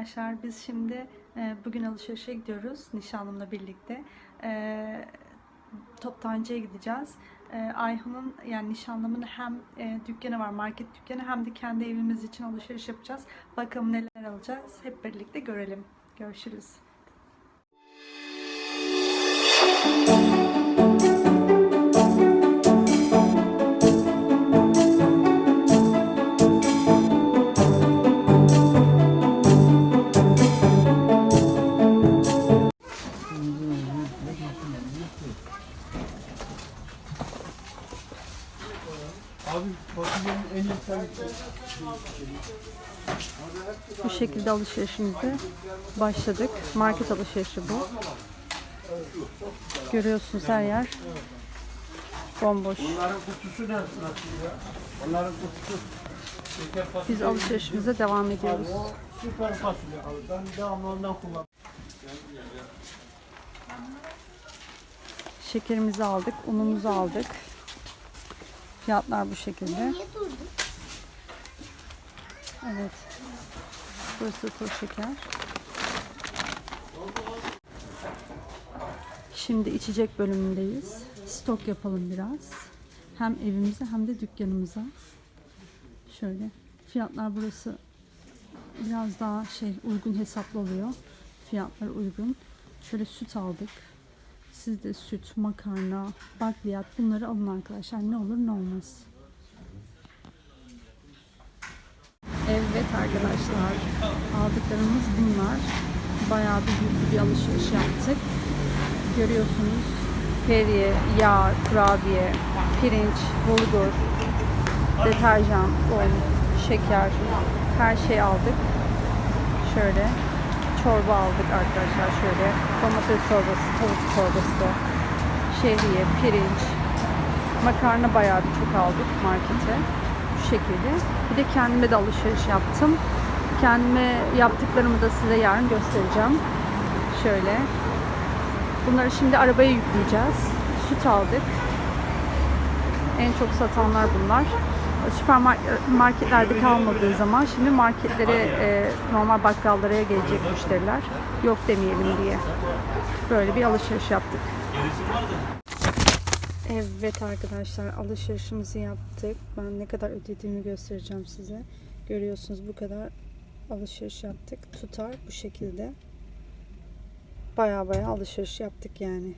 arkadaşlar biz şimdi e, bugün alışverişe gidiyoruz nişanlımla birlikte. E, toptancıya gideceğiz. E, Ayhan'ın yani nişanlımın hem e, dükkanı var market dükkanı hem de kendi evimiz için alışveriş yapacağız. Bakalım neler alacağız hep birlikte görelim. Görüşürüz. Bu şekilde alışverişimize başladık. Market alışverişi bu. Görüyorsunuz her yer bomboş. Onların kutusu ne? Onların kutusu. Biz alışverişimize devam ediyoruz. Süper fasulye abi. Ben devamlı ondan kullanıyorum. Şekerimizi aldık, unumuzu aldık. Fiyatlar bu şekilde. Evet. Burası toz şeker. Şimdi içecek bölümündeyiz. Stok yapalım biraz. Hem evimize hem de dükkanımıza. Şöyle. Fiyatlar burası biraz daha şey uygun hesaplı oluyor. Fiyatlar uygun. Şöyle süt aldık. Siz de süt, makarna, bakliyat bunları alın arkadaşlar. Ne olur ne olmaz. Evet arkadaşlar. Aldıklarımız bunlar. Bayağı bir büyük bir alışveriş yaptık. Görüyorsunuz. Periye, yağ, kurabiye, pirinç, bulgur, deterjan, un, şeker her şey aldık. Şöyle çorba aldık arkadaşlar şöyle domates çorbası, tavuk çorbası, şehriye, pirinç, makarna bayağı bir çok aldık markete. Şekilde. Bir de kendime de alışveriş yaptım. Kendime yaptıklarımı da size yarın göstereceğim. Şöyle. Bunları şimdi arabaya yükleyeceğiz. Süt aldık. En çok satanlar bunlar. Süpermarketlerde kalmadığı zaman şimdi marketlere, e, normal bakkallara gelecek müşteriler. Yok demeyelim diye. Böyle bir alışveriş yaptık. Evet arkadaşlar alışverişimizi yaptık. Ben ne kadar ödediğimi göstereceğim size. Görüyorsunuz bu kadar alışveriş yaptık. Tutar bu şekilde. Baya baya alışveriş yaptık yani.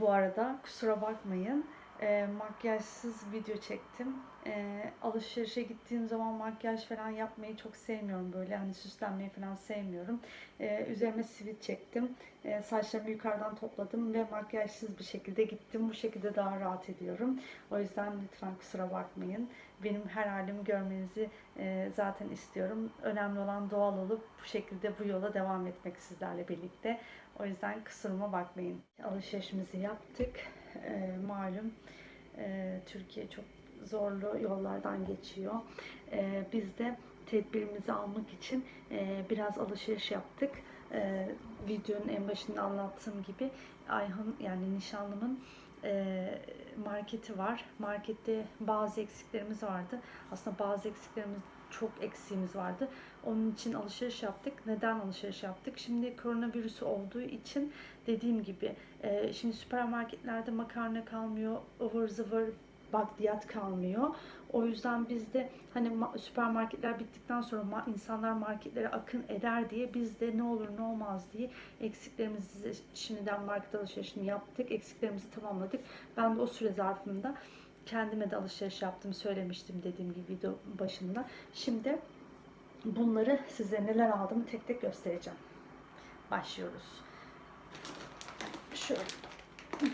Bu arada kusura bakmayın. E, makyajsız video çektim. E, alışverişe gittiğim zaman makyaj falan yapmayı çok sevmiyorum böyle. Hani süslenmeyi falan sevmiyorum. E, üzerime sivit çektim. E, saçlarımı yukarıdan topladım ve makyajsız bir şekilde gittim. Bu şekilde daha rahat ediyorum. O yüzden lütfen kusura bakmayın. Benim her halimi görmenizi e, zaten istiyorum. Önemli olan doğal olup bu şekilde bu yola devam etmek sizlerle birlikte. O yüzden kusuruma bakmayın. Alışverişimizi yaptık. E, malum e, Türkiye çok zorlu yollardan geçiyor. E, biz de tedbirimizi almak için e, biraz alışveriş yaptık. E, videonun en başında anlattığım gibi Ayhan yani nişanlımın e, marketi var. Markette bazı eksiklerimiz vardı. Aslında bazı eksiklerimiz çok eksiğimiz vardı. Onun için alışveriş yaptık. Neden alışveriş yaptık? Şimdi koronavirüsü olduğu için dediğim gibi e, şimdi süpermarketlerde makarna kalmıyor, ıvır zıvır bakliyat kalmıyor. O yüzden biz de hani ma- süpermarketler bittikten sonra insanlar marketlere akın eder diye biz de ne olur ne olmaz diye eksiklerimizi şimdiden market alışverişini yaptık. Eksiklerimizi tamamladık. Ben de o süre zarfında kendime de alışveriş yaptım söylemiştim dediğim gibi video başında. Şimdi bunları size neler aldığımı tek tek göstereceğim. Başlıyoruz. Şöyle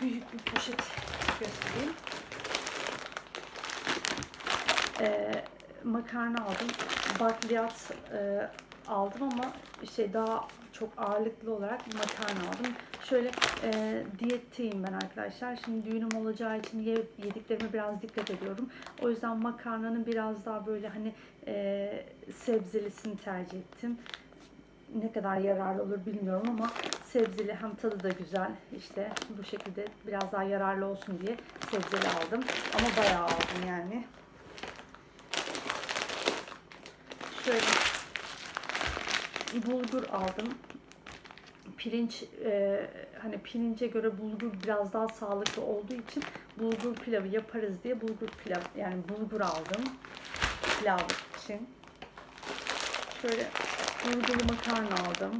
büyük bir poşet göstereyim. Ee, makarna aldım. Bakliyat e, aldım ama şey daha çok ağırlıklı olarak makarna aldım. Şöyle e, diyetteyim ben arkadaşlar. Şimdi düğünüm olacağı için ye, yediklerime biraz dikkat ediyorum. O yüzden makarnanın biraz daha böyle hani e, sebzelisini tercih ettim. Ne kadar yararlı olur bilmiyorum ama sebzeli hem tadı da güzel. İşte bu şekilde biraz daha yararlı olsun diye sebzeli aldım. Ama bayağı aldım yani. Şöyle bulgur aldım. Pirinç e, hani pirince göre bulgur biraz daha sağlıklı olduğu için bulgur pilavı yaparız diye bulgur pilav yani bulgur aldım pilav için. Şöyle bulgurlu makarna aldım.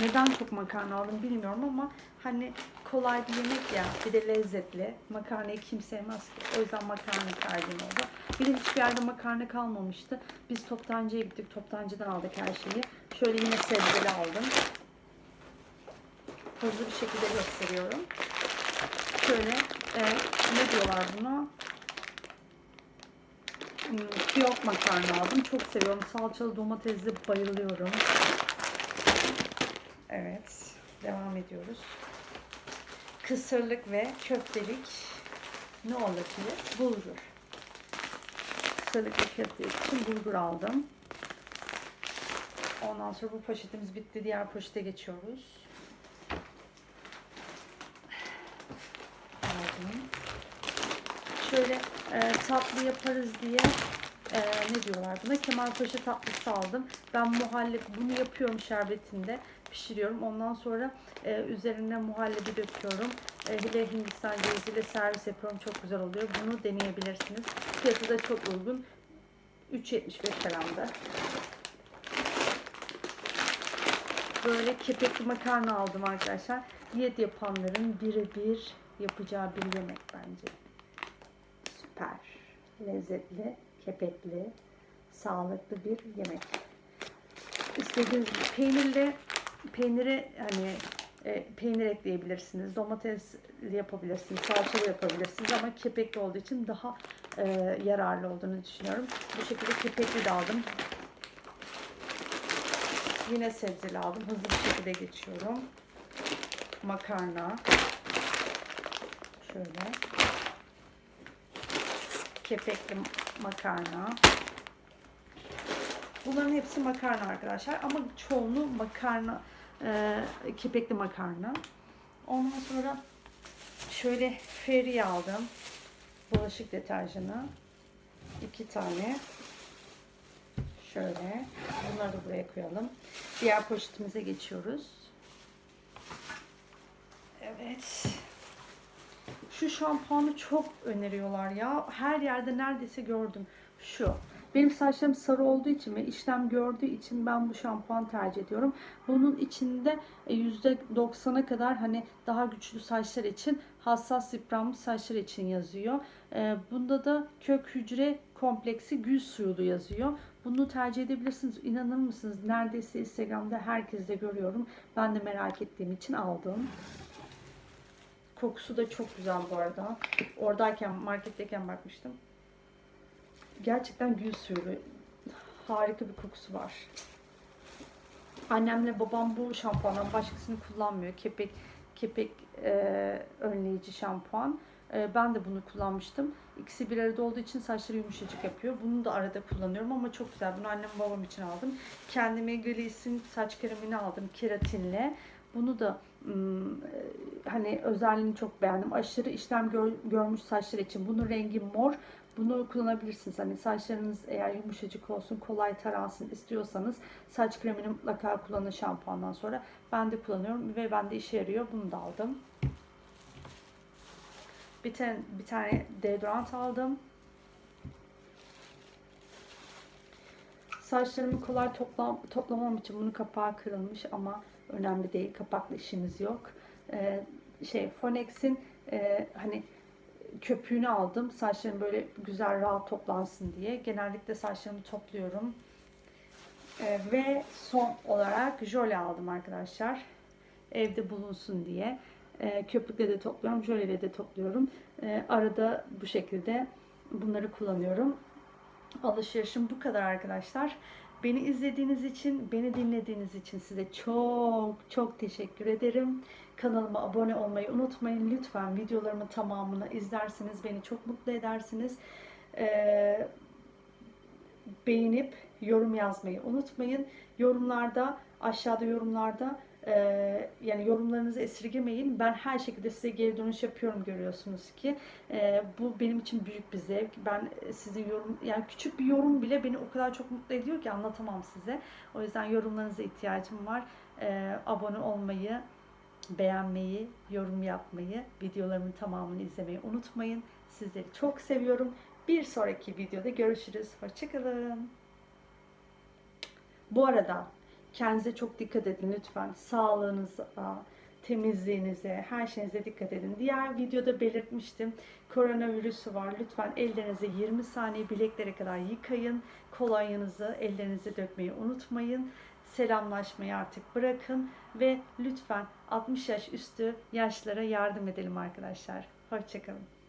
Neden çok makarna aldım bilmiyorum ama hani kolay bir yemek ya bir de lezzetli. Makarnayı kim sevmez ki. O yüzden makarna tercihim oldu. De hiçbir yerde makarna kalmamıştı. Biz toptancıya gittik. Toptancıdan aldık her şeyi. Şöyle yine sebzeli aldım. Hızlı bir şekilde gösteriyorum. Şöyle e, ne diyorlar buna? Hmm, Fiyok makarna aldım. Çok seviyorum. Salçalı domatesli bayılıyorum. Evet. Devam ediyoruz. Kısırlık ve köftelik ne olabilir? Bulgur. Ve köftelik için bulgur aldım. Ondan sonra bu poşetimiz bitti. Diğer poşete geçiyoruz. Şöyle e, tatlı yaparız diye e, ne diyorlar buna? Kemalpaşa tatlısı aldım. Ben muhallebi bunu yapıyorum şerbetinde pişiriyorum. Ondan sonra e, üzerine muhallebi döküyorum. Hele Hindistan ceviziyle servis yapıyorum. Çok güzel oluyor. Bunu deneyebilirsiniz. Fiyatı da çok uygun. 3.75 falandı. Böyle kepekli makarna aldım arkadaşlar. Diyet yapanların birebir yapacağı bir yemek bence. Süper. Lezzetli, kepekli, sağlıklı bir yemek. İstediğiniz gibi peynirli, peyniri hani e, peynir ekleyebilirsiniz. Domatesli yapabilirsiniz, salçalı yapabilirsiniz ama kepekli olduğu için daha e, yararlı olduğunu düşünüyorum. Bu şekilde kepekli de aldım. Yine sebzeli aldım. Hızlı bir şekilde geçiyorum. Makarna. Şöyle. Kepekli makarna. Bunların hepsi makarna arkadaşlar. Ama çoğunu makarna, e, kepekli makarna. Ondan sonra şöyle feri aldım. Bulaşık deterjanı. iki tane. Şöyle. Bunları da buraya koyalım. Diğer poşetimize geçiyoruz. Evet. Şu şampuanı çok öneriyorlar ya. Her yerde neredeyse gördüm. Şu. Benim saçlarım sarı olduğu için ve işlem gördüğü için ben bu şampuan tercih ediyorum. Bunun içinde e, %90'a kadar hani daha güçlü saçlar için hassas yıpranmış saçlar için yazıyor. E, Bunda da kök hücre kompleksi gül suyulu yazıyor. Bunu tercih edebilirsiniz. İnanır mısınız? Neredeyse Instagram'da herkes de görüyorum. Ben de merak ettiğim için aldım. Kokusu da çok güzel bu arada. Oradayken, marketteyken bakmıştım. Gerçekten gül suyulu. Harika bir kokusu var. Annemle babam bu şampuandan başkasını kullanmıyor. Kepek kepek e, önleyici şampuan. E, ben de bunu kullanmıştım. İkisi bir arada olduğu için saçları yumuşacık yapıyor. Bunu da arada kullanıyorum ama çok güzel. Bunu annem babam için aldım. Kendime Gliss'in saç kremini aldım keratinle. Bunu da e, hani özelliğini çok beğendim. Aşırı işlem gör- görmüş saçlar için. Bunun rengi mor. Bunu kullanabilirsiniz. Hani saçlarınız eğer yumuşacık olsun, kolay taransın istiyorsanız saç kremini mutlaka kullanın şampuandan sonra. Ben de kullanıyorum ve bende işe yarıyor. Bunu da aldım. Bir tane, bir tane deodorant aldım. Saçlarımı kolay toplam, toplamam için bunun kapağı kırılmış ama önemli değil. Kapakla işimiz yok. Ee, şey Fonex'in e, hani köpüğünü aldım. Saçlarım böyle güzel rahat toplansın diye. Genellikle saçlarımı topluyorum. Ee, ve son olarak jöle aldım arkadaşlar. Evde bulunsun diye. Ee, köpükle de topluyorum, jöleyle de topluyorum. Ee, arada bu şekilde bunları kullanıyorum. Alışverişim bu kadar arkadaşlar. Beni izlediğiniz için, beni dinlediğiniz için size çok çok teşekkür ederim. Kanalıma abone olmayı unutmayın. Lütfen videolarımın tamamını izlersiniz. Beni çok mutlu edersiniz. Ee, beğenip yorum yazmayı unutmayın. Yorumlarda, aşağıda yorumlarda Ee, yani yorumlarınızı esirgemeyin. Ben her şekilde size geri dönüş yapıyorum görüyorsunuz ki. Ee, bu benim için büyük bir zevk. Ben sizin yorum yani küçük bir yorum bile beni o kadar çok mutlu ediyor ki anlatamam size. O yüzden yorumlarınıza ihtiyacım var. Ee, abone olmayı, beğenmeyi, yorum yapmayı, videolarımın tamamını izlemeyi unutmayın. Sizleri çok seviyorum. Bir sonraki videoda görüşürüz. Hoşçakalın. Bu arada kendinize çok dikkat edin lütfen. Sağlığınıza, temizliğinize, her şeyinize dikkat edin. Diğer videoda belirtmiştim. Koronavirüsü var. Lütfen ellerinizi 20 saniye bileklere kadar yıkayın. Kolonyanızı ellerinize dökmeyi unutmayın. Selamlaşmayı artık bırakın ve lütfen 60 yaş üstü yaşlara yardım edelim arkadaşlar. Hoşçakalın.